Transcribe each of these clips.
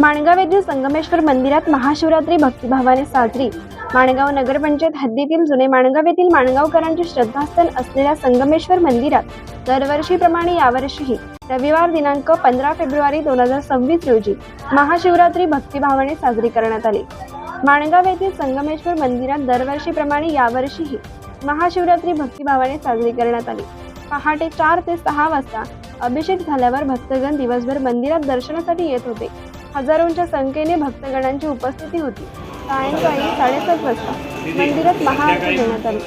माणगाव येथील संगमेश्वर मंदिरात महाशिवरात्री भक्तिभावाने साजरी. माणगाव नगरपंचायत हद्दीतील जुने माणगाव येथील माणगावकरांचे श्रद्धास्थान असलेल्या संगमेश्वर मंदिरात दरवर्षीप्रमाणे यावर्षीही रविवार दिनांक पंधरा फेब्रुवारी दोन हजार सव्वीस रोजी महाशिवरात्री भक्तिभावाने साजरी करण्यात आली. माणगाव येथील संगमेश्वर मंदिरात दरवर्षीप्रमाणे यावर्षीही महाशिवरात्री भक्तिभावाने साजरी करण्यात आली. पहाटे चार ते सहा वाजता अभिषेक झाल्यावर भक्तगण दिवसभर मंदिरात दर्शनासाठी येत होते. हजारोंच्या संख्येने भक्तगणांची उपस्थिती होती. सायंकाळी साडेसात वाजता मंदिरात महाआरती घेण्यात आली.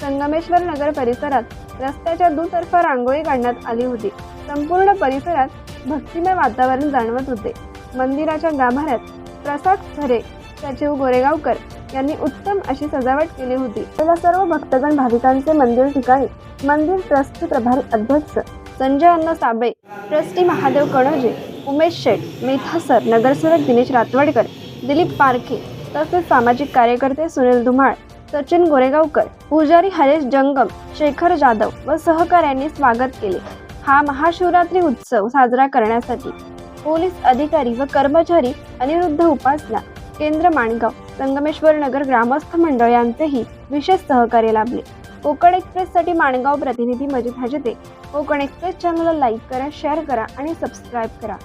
संगमेश्वर नगर परिसरात रस्त्याच्या दुतर्फा रांगोळी काढण्यात आली होती. संपूर्ण परिसरात भक्तिमय वातावरण जाणवत होते. मंदिराच्या गाभाऱ्यात प्रसाद खरे सचिव गोरेगावकर यांनी उत्तम अशी सजावट केली होती. त्याला सर्व भक्तगण भाविकांचे मंदिर ठिकाणी मंदिर ट्रस्टचे प्रभारी अध्यक्ष संजय अन्न साबळे ट्रस्टी महादेव कणोजे उमेश शेठ मेथा सर नगरसेवक दिनेश रातवडकर दिलीप पारखे तसेच सामाजिक कार्यकर्ते सुनील धुमाळ सचिन गोरेगावकर पुजारी हरेश जंगम शेखर जाधव व सहकाऱ्यांनी स्वागत केले. हा महाशिवरात्री उत्सव साजरा करण्यासाठी पोलीस अधिकारी व कर्मचारी अनिरुद्ध उपासना केंद्र माणगाव संगमेश्वर नगर ग्रामस्थ मंडळ यांचेही विशेष सहकार्य लाभले. कोकण एक्सप्रेससाठी माणगाव प्रतिनिधी मजिद हजते. कोकण एक्सप्रेस चॅनलला लाईक करा शेअर करा आणि सबस्क्राईब करा.